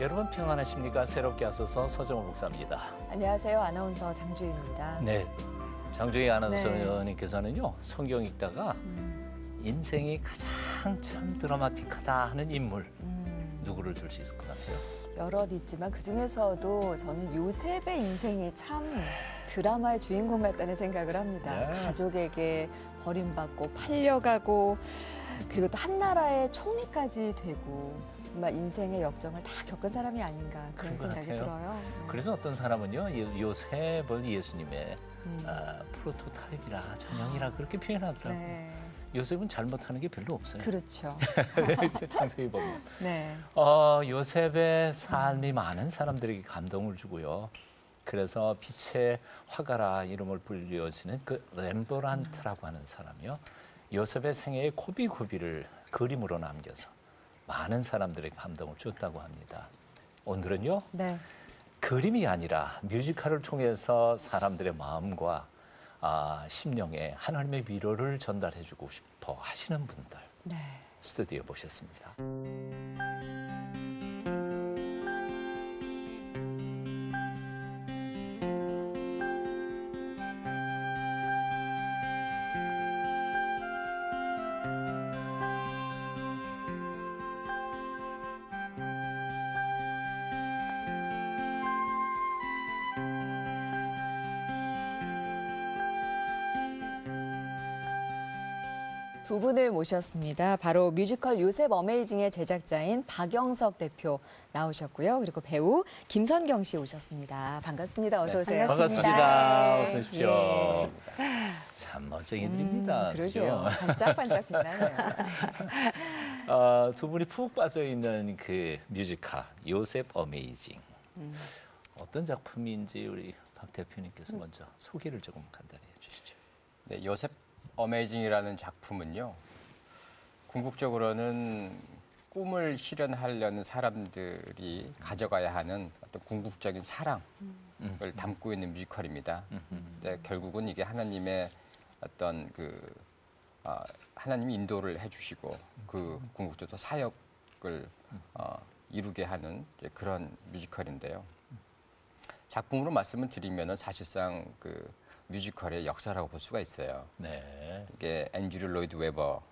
여러분 평안하십니까? 새롭게 하소서 서정호 목사입니다. 안녕하세요. 아나운서 장주희입니다. 네. 장조희 아나운서님께서는요, 성경 읽다가 음, 인생이 가장 참 드라마틱하다 하는 인물, 음, 누구를 들 수 있을 것 같아요? 여럿 있지만 그 중에서도 저는 요셉의 인생이 참 드라마의 주인공 같다는 생각을 합니다. 네. 가족에게 버림받고 팔려가고 그리고 또 한 나라의 총리까지 되고 정말 인생의 역정을 다 겪은 사람이 아닌가 그런 생각이 같아요. 들어요. 네. 그래서 어떤 사람은요, 이 요셉을 예수님의 음, 아, 프로토타입이라, 전형이라 그렇게 표현하더라고요. 네. 요셉은 잘못하는 게 별로 없어요. 그렇죠. 창세기 보면. 네. 어, 요셉의 삶이 많은 사람들에게 감동을 주고요. 그래서 빛의 화가라 이름을 불리어지는 그 렘브란트라고 하는 사람이요. 요셉의 생애의 고비고비를 그림으로 남겨서 많은 사람들에게 감동을 줬다고 합니다. 오늘은요, 네. 그림이 아니라 뮤지컬을 통해서 사람들의 마음과 아, 심령에 하나님의 위로를 전달해 주고 싶어 하시는 분들 네. 스튜디오에 모셨습니다. 두 분을 모셨습니다. 바로 뮤지컬 요셉 어메이징의 제작자인 박영석 대표 나오셨고요. 그리고 배우 김선경 씨 오셨습니다. 반갑습니다. 어서 오세요. 네, 반갑습니다. 네. 어서 오십시오. 예. 참 멋쟁이들입니다. 음, 그죠? 그러게요. 반짝반짝 빛나네요. 어, 두 분이 푹 빠져 있는 그 뮤지컬 요셉 어메이징 음. 어떤 작품인지 우리 박 대표님께서 먼저 소개를 조금 간단히 해주시죠. 네, 요셉 어메이징이라는 작품은요. 궁극적으로는 꿈을 실현하려는 사람들이 가져가야 하는 어떤 궁극적인 사랑을 음. 담고 있는 뮤지컬입니다. 음. 네, 결국은 이게 하나님의 어떤 그 어, 하나님이 인도를 해주시고 그 궁극적으로 사역을 어, 이루게 하는 그런 뮤지컬인데요. 작품으로 말씀을 드리면은 사실상 그 뮤지컬의 역사라고 볼 수가 있어요. 네. 이게 앤드류 로이드 웨버,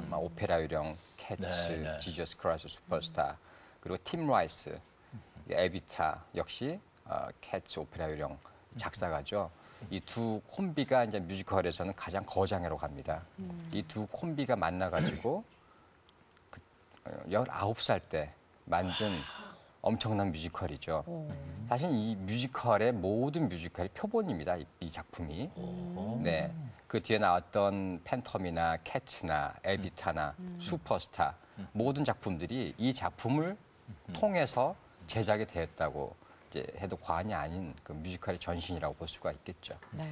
아마 오페라 유령, 캐츠, 네, 네. 지저스 크라이스 슈퍼스타, 그리고 팀 라이스, 에비타 역시 어, 캐츠 오페라 유령 작사가죠. 이 두 콤비가 이제 뮤지컬에서는 가장 거장으로 갑니다. 이두 콤비가 만나가지고 그, 어, 19살 때 만든 엄청난 뮤지컬이죠. 오. 사실 이 뮤지컬의 모든 뮤지컬이 표본입니다. 이, 이 작품이. 네. 그 뒤에 나왔던 팬텀이나 캐츠나 에비타나 슈퍼스타 모든 작품들이 이 작품을 통해서 제작이 되었다고 이제 해도 과언이 아닌 그 뮤지컬의 전신이라고 볼 수가 있겠죠. 네.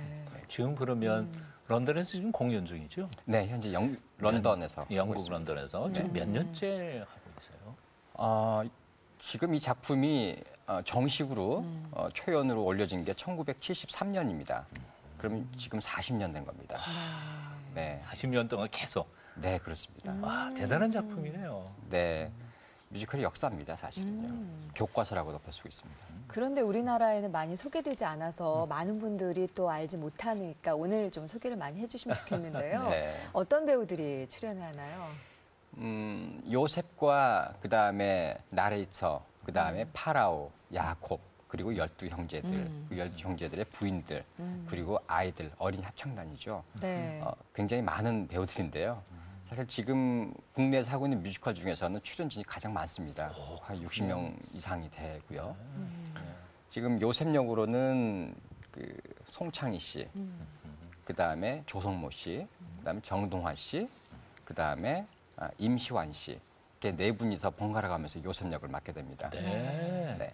지금 그러면 런던에서 지금 공연 중이죠? 네, 현재 영, 런던에서 영국. 런던에서 지금 몇 년째 하고 있어요? 어, 지금 이 작품이 어, 정식으로 어, 초연으로 올려진 게 1973년입니다. 그러면 지금 40년 된 겁니다. 네, 40년 동안 계속. 네 그렇습니다. 와, 대단한 작품이네요. 네, 뮤지컬의 역사입니다, 사실은요. 교과서라고도 볼수 있습니다. 그런데 우리나라에는 많이 소개되지 않아서 많은 분들이 또 알지 못하니까 오늘 좀 소개를 많이 해주시면 좋겠는데요. 네. 어떤 배우들이 출연하나요? 음, 요셉과 그 다음에 나레이터, 그 다음에 파라오, 야곱, 그리고 열두 형제들, 음. 그 열두 형제들의 부인들, 그리고 아이들, 어린 합창단이죠. 네. 어, 굉장히 많은 배우들인데요. 사실 지금 국내에서 하고 있는 뮤지컬 중에서는 출연진이 가장 많습니다. 한 60명 이상이 되고요. 지금 요셉 역으로는 그 송창희 씨, 그 다음에 조성모 씨, 그 다음에 정동환 씨, 그 다음에 아, 임시완 씨. 이렇게 네 분이서 번갈아 가면서 요셉 역을 맡게 됩니다. 네. 네.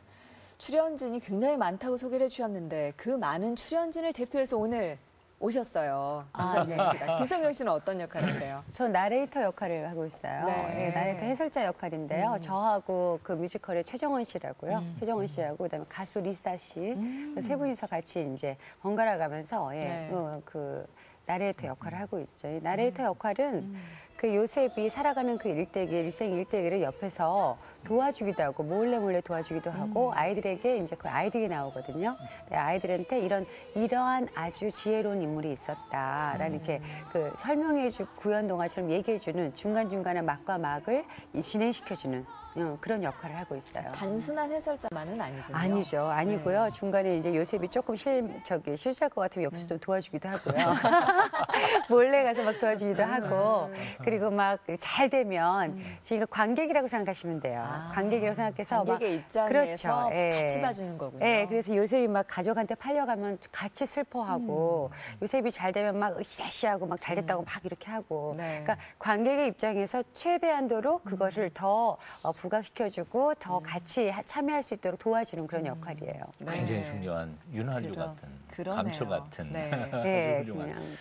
출연진이 굉장히 많다고 소개를 해주셨는데 그 많은 출연진을 대표해서 오늘 오셨어요. 김성경 아, 씨가. 김성경 씨는 어떤 역할 하세요? 저 나레이터 역할을 하고 있어요. 네. 예, 나레이터 해설자 역할인데요. 저하고 그 뮤지컬의 최정원 씨라고요. 최정원 씨하고 그다음에 가수 리사 씨. 세 분이서 같이 이제 번갈아 가면서 예, 네. 어, 그 나레이터 역할을 하고 있죠. 이 나레이터 역할은 그 요셉이 살아가는 그 일대기, 일생 일대기를 옆에서 도와주기도 하고 몰래 몰래 도와주기도 하고 아이들에게 이제 그 아이들이 나오거든요. 네, 아이들한테 이런 이러한 아주 지혜로운 인물이 있었다라는 이렇게 그 설명해주 구연 동화처럼 얘기해주는 중간 중간에 막과 막을 이 진행시켜주는 어, 그런 역할을 하고 있어요. 단순한 해설자만은 아니군요. 아니죠, 아니고요. 네. 중간에 이제 요셉이 조금 실 저기 실수할 것 같으면 옆에서 좀 도와주기도 하고요. 몰래 가서 막 도와주기도 하고 그리고 막 잘 되면 지금 관객이라고 생각하시면 돼요. 아, 관객이라고 생각해서 막 관객의 입장에서 그렇죠. 예. 같이 봐주는 거군요. 예, 그래서 요셉이 막 가족한테 팔려가면 같이 슬퍼하고 음. 요셉이 잘 되면 막 으쌰으쌰하고 막 잘 됐다고 막 이렇게 하고 네. 그러니까 관객의 입장에서 최대한도로 음. 그것을 더 어, 부각시켜주고 더 같이 하- 참여할 수 있도록 도와주는 그런 역할이에요. 네. 굉장히 중요한 윤활유 그러- 같은 그러네요. 감초 같은 네. 네, 아주 훌륭한. 그냥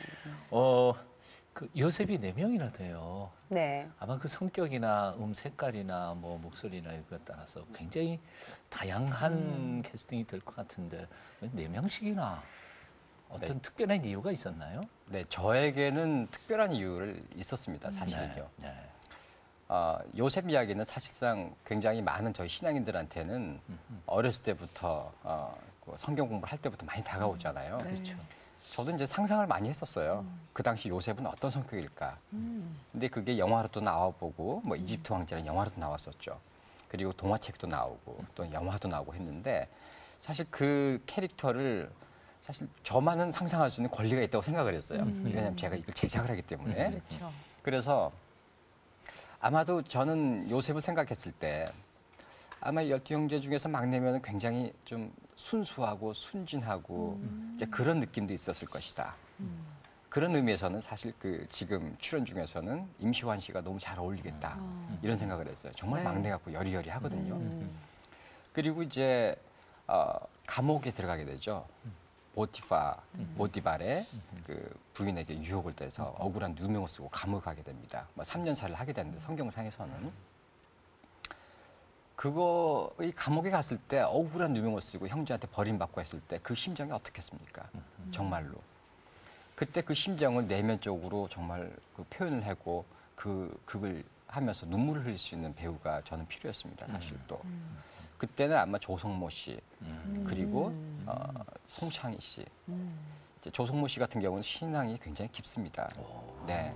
어, 그 요셉이 네 명이나 돼요. 네. 아마 그 성격이나 음 색깔이나 뭐 목소리나 이거에 따라서 굉장히 다양한 음. 캐스팅이 될 것 같은데 왜네 명씩이나 어떤 특별한 이유가 있었나요? 네, 저에게는 특별한 이유를 있었습니다, 사실은요. 네. 네. 어, 요셉 이야기는 사실상 굉장히 많은 저희 신앙인들한테는 어렸을 때부터 어, 그 성경 공부를 할 때부터 많이 다가오잖아요. 네. 그렇죠. 저도 이제 상상을 많이 했었어요. 그 당시 요셉은 어떤 성격일까. 근데 그게 영화로도 나와보고 뭐 이집트 왕자는 영화로도 나왔었죠. 그리고 동화책도 나오고 또 영화도 나오고 했는데 사실 그 캐릭터를 사실 저만은 상상할 수 있는 권리가 있다고 생각을 했어요. 왜냐하면 제가 이걸 제작을 하기 때문에. 그렇죠. 그래서 아마도 저는 요셉을 생각했을 때 아마 열두 형제 중에서 막내면 굉장히 좀 순수하고 순진하고 이제 그런 느낌도 있었을 것이다. 그런 의미에서는 사실 그 지금 출연 중에서는 임시완 씨가 너무 잘 어울리겠다 이런 생각을 했어요. 정말 네. 막내 같고 여리여리 하거든요. 음. 그리고 이제 어, 감옥에 들어가게 되죠. 보티파, 보디발의 그 부인에게 유혹을 대서 억울한 누명을 쓰고 감옥에 가게 됩니다. 뭐 3년 살을 하게 되는데 성경상에서는 그거 이 감옥에 갔을 때 억울한 누명을 쓰고 형제한테 버림받고 했을 때 그 심정이 어떻겠습니까? 정말로. 그때 그 심정을 내면적으로 정말 그 표현을 하고 그 그걸 하면서 눈물을 흘릴 수 있는 배우가 저는 필요했습니다. 사실 또 그때는 아마 조성모 씨 그리고 어, 송창희 씨. 이제 조성모 씨 같은 경우는 신앙이 굉장히 깊습니다. 네.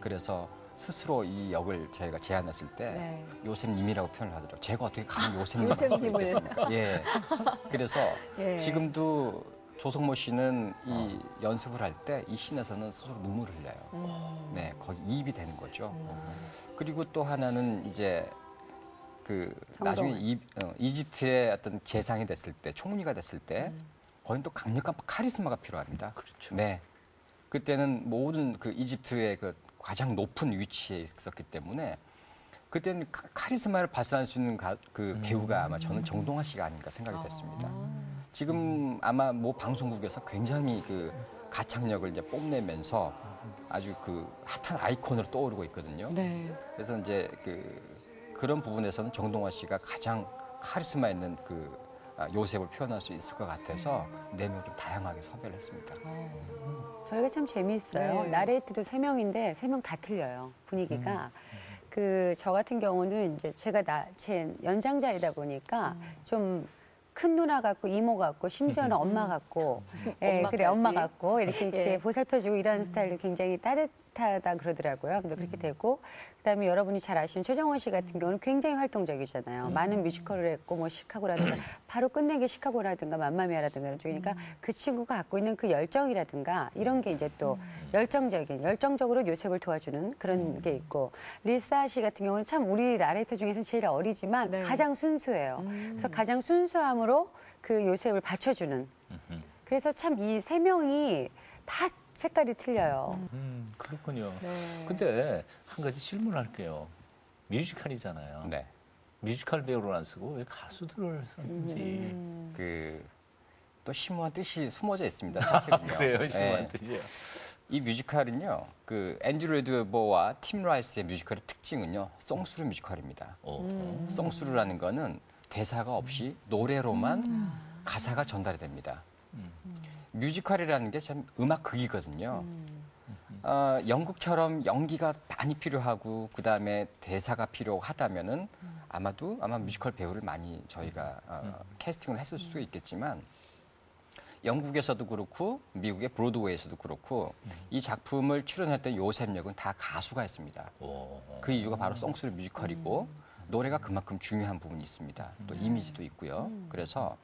그래서 스스로 이 역을 저희가 제안했을 때 네. 요셉님이라고 표현을 하더라고요. 제가 어떻게 감히 요셉님을 요셉님을. 있겠습니까? 예. 그래서 예. 지금도 조성모 씨는 이 연습을 할 때 이 신에서는 스스로 눈물을 흘려요. 음. 네, 거기 이입이 되는 거죠. 그리고 또 하나는 이제 그 나중에 이, 어, 이집트의 어떤 재상이 됐을 때 총리가 됐을 때 거긴 또 강력한 카리스마가 필요합니다. 그렇죠. 네. 그때는 모든 그 이집트의 그 가장 높은 위치에 있었기 때문에 그때는 카- 카리스마를 발산할 수 있는 가- 그 배우가 아마 저는 정동아 씨가 아닌가 생각이 됐습니다. 지금 아마 모 방송국에서 굉장히 그 가창력을 이제 뽐내면서 아주 그 핫한 아이콘으로 떠오르고 있거든요. 네. 그래서 이제 그 그런 부분에서는 정동화 씨가 가장 카리스마 있는 그 아, 요셉을 표현할 수 있을 것 같아서 네 명 좀 다양하게 섭외를 했습니다. 저희가 참 재미있어요. 네. 나레이트도 세 명인데 세 명 다 틀려요. 분위기가. 그저 같은 경우는 이제 제가 나, 제 연장자이다 보니까 좀 큰 누나 같고 이모 같고 심지어는 엄마 같고 예, 그래. 엄마 같고 이렇게 이렇게 예. 보살펴주고 이런 스타일로 굉장히 따뜻 하다 그러더라고요. 근데 그렇게 되고 그다음에 여러분이 잘 아시는 최정원 씨 같은 경우는 굉장히 활동적이잖아요. 많은 뮤지컬을 했고 뭐 시카고라든가 바로 끝낸 게 시카고라든가 맘마미아라든가 이런 쪽이니까 그 친구가 갖고 있는 그 열정이라든가 이런 게 이제 또 열정적인 열정적으로 요셉을 도와주는 그런 게 있고 리사 씨 같은 경우는 참 우리 라레이터 중에서 제일 어리지만 네. 가장 순수해요. 그래서 가장 순수함으로 그 요셉을 받쳐주는. 그래서 참 이 세 명이 다 색깔이 틀려요. 음, 그렇군요. 네. 근데 한 가지 질문할게요. 뮤지컬이잖아요. 네. 뮤지컬 배우를 안 쓰고 왜 가수들을 썼는지. 음. 그또 심오한 뜻이 숨어져 있습니다. 사실은요. 그래요, 네. 심한 뜻이에요. 이 뮤지컬은요. 그 앤드루 레드웨버와 팀 라이스의 뮤지컬의 특징은요. 송수루 뮤지컬입니다. 오. 음. 송수루라는 거는 대사가 없이 노래로만 가사가 전달이 됩니다. 뮤지컬이라는 게 참 음악 극이거든요. 어, 영국처럼 연기가 많이 필요하고 그 다음에 대사가 필요하다면은 아마도 아마 뮤지컬 배우를 많이 저희가 어, 캐스팅을 했을 수 있겠지만 영국에서도 그렇고 미국의 브로드웨이에서도 그렇고 이 작품을 출연했던 요셉 역은 다 가수가 했습니다. 오. 그 이유가 바로 송스루 뮤지컬이고 노래가 그만큼 중요한 부분이 있습니다. 또 이미지도 있고요. 그래서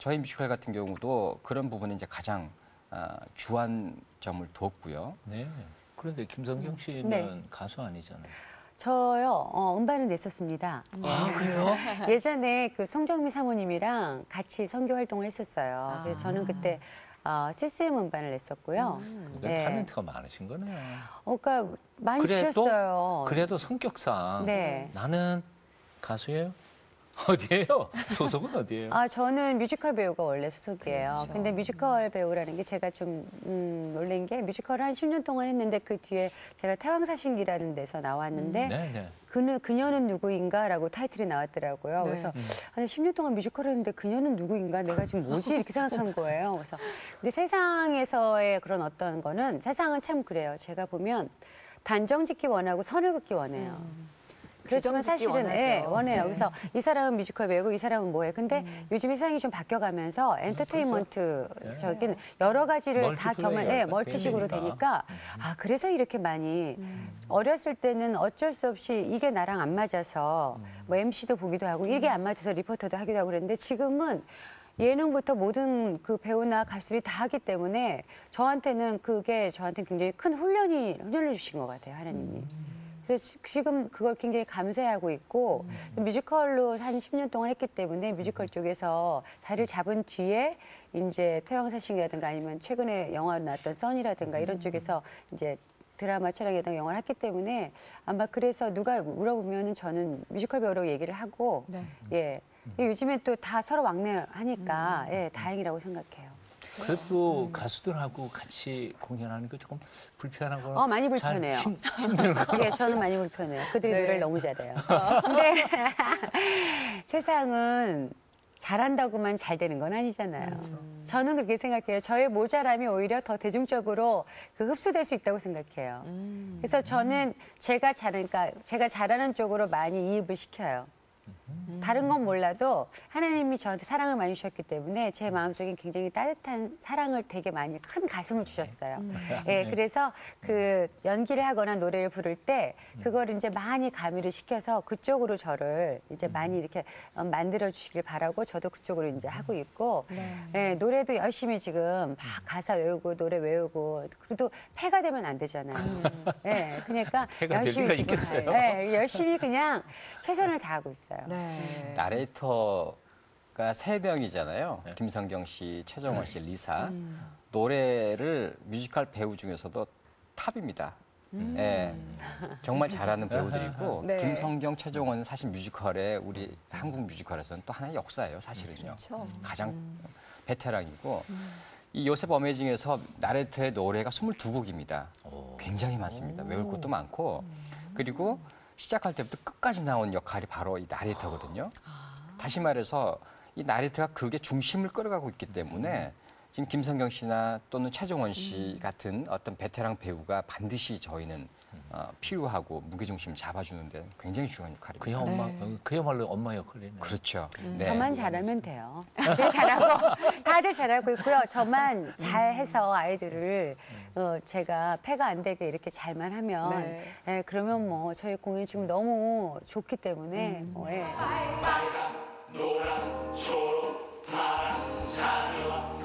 저희 뮤지컬 같은 경우도 그런 부분에 이제 가장 아, 주안점을 뒀고요. 네. 그런데 김성경 씨는 네. 가수 아니잖아요. 저요 어, 음반을 냈었습니다. 아 그래요? 예전에 그 송정미 사모님이랑 같이 선교 활동을 했었어요. 아. 그래서 저는 그때 어, CCM 음반을 냈었고요. 그러니까 네. 탤런트가 많으신 거네요. 어, 그러니까 많이 그래도 주셨어요. 그래도 성격상 네. 나는 가수예요. 어디예요? 소속은 어디예요? 아, 저는 뮤지컬 배우가 원래 소속이에요. 그렇죠. 근데 뮤지컬 배우라는 게 제가 좀, 음, 놀란 게 뮤지컬을 한 10년 동안 했는데 그 뒤에 제가 태왕사신기라는 데서 나왔는데 네, 네. 그는, 그녀는 누구인가라고 타이틀이 나왔더라고요. 네. 그래서 아니, 10년 동안 뮤지컬 했는데 그녀는 누구인가 내가 지금 뭐지 이렇게 생각한 거예요. 그래서 근데 세상에서의 그런 어떤 거는 세상은 참 그래요. 제가 보면 단정 짓기 원하고 선을 긋기 원해요. 그렇지만 사실은 원하죠. 예, 원해요. 네. 그래서 이 사람은 뮤지컬 배우고 이 사람은 뭐해. 근데 요즘 세상이 좀 바뀌어가면서 엔터테인먼트 저긴 여러 가지를 다 겸한 예, 멀티식으로 되니까. 되니까 아 그래서 이렇게 많이 어렸을 때는 어쩔 수 없이 이게 나랑 안 맞아서 뭐 MC도 보기도 하고 이게 안 맞아서 리포터도 하기도 하고 그랬는데 지금은 예능부터 모든 그 배우나 가수들이 다 하기 때문에 저한테는 그게 저한테는 굉장히 큰 훈련이 훈련을 주신 것 같아요 하나님이. 그래서 지- 지금 그걸 굉장히 감사하고 있고 뮤지컬로 한 10년 동안 했기 때문에 뮤지컬 쪽에서 자리를 잡은 뒤에 이제 태왕사신이라든가 아니면 최근에 영화로 나왔던 써니라든가 이런 쪽에서 이제 드라마 촬영이라든가 영화를 했기 때문에 아마 그래서 누가 물어보면은 저는 뮤지컬 배우라고 얘기를 하고 네. 예. 요즘에 또 다 서로 왕래하니까 예, 다행이라고 생각해요. 그래도 가수들하고 같이 공연하는 게 조금 불편하거나 어, 많이 잘 불편해요. 힘, 힘든 건 예, 저는 많이 불편해요. 그들이 네. 노래를 너무 잘해요. 근데 세상은 잘한다고만 잘 되는 건 아니잖아요. 저는 그렇게 생각해요. 저의 모자람이 오히려 더 대중적으로 그 흡수될 수 있다고 생각해요. 그래서 저는 제가 잘하는, 그러니까 제가 잘하는 쪽으로 많이 이입을 시켜요. 다른 건 몰라도 하나님이 저한테 사랑을 많이 주셨기 때문에 제 마음속에 굉장히 따뜻한 사랑을 되게 많이 큰 가슴을 주셨어요. 예, 그래서 그 연기를 하거나 노래를 부를 때 그걸 이제 많이 가미를 시켜서 그쪽으로 저를 이제 많이 이렇게 어, 만들어 주시길 바라고 저도 그쪽으로 이제 하고 있고 예, 노래도 열심히 지금 막 가사 외우고 노래 외우고 그래도 폐가 되면 안 되잖아요. 예, 그러니까 열심히 지금 있겠어요? 예, 열심히 그냥 최선을 다하고 있어요. 네. 나레이터가 세 명이잖아요. 네. 김성경 씨, 최정원 씨, 리사. 음. 노래를 뮤지컬 배우 중에서도 탑입니다. 음. 예, 정말 잘하는 배우들이고 네. 김성경, 최정원은 사실 뮤지컬에 우리 한국 뮤지컬에서는 또 하나의 역사예요, 사실은요. 그렇죠. 가장 베테랑이고 이 요셉 어메이징에서 나레트의 노래가 22곡입니다. 오. 굉장히 많습니다. 외울 것도 많고 그리고 시작할 때부터 끝까지 나온 역할이 바로 이 나레이터거든요. 다시 말해서 이 나레이터가 그게 중심을 끌어가고 있기 때문에 지금 김성경 씨나 또는 최정원 씨 같은 어떤 베테랑 배우가 반드시 저희는 어, 필요하고 무게중심을 잡아주는 데 굉장히 중요한 역할입니다. 그야 엄마 네. 그야말로 엄마 역할이네. 그렇죠. 네. 저만 잘하면 돼요. 다들 잘하고 다들 잘하고 있고요. 저만 잘해서 아이들을 어, 제가 폐가 안 되게 이렇게 잘만 하면 네. 예, 그러면 뭐 저희 공연이 지금 너무 좋기 때문에 뭐, 예. 노란 초록 파란 자녀와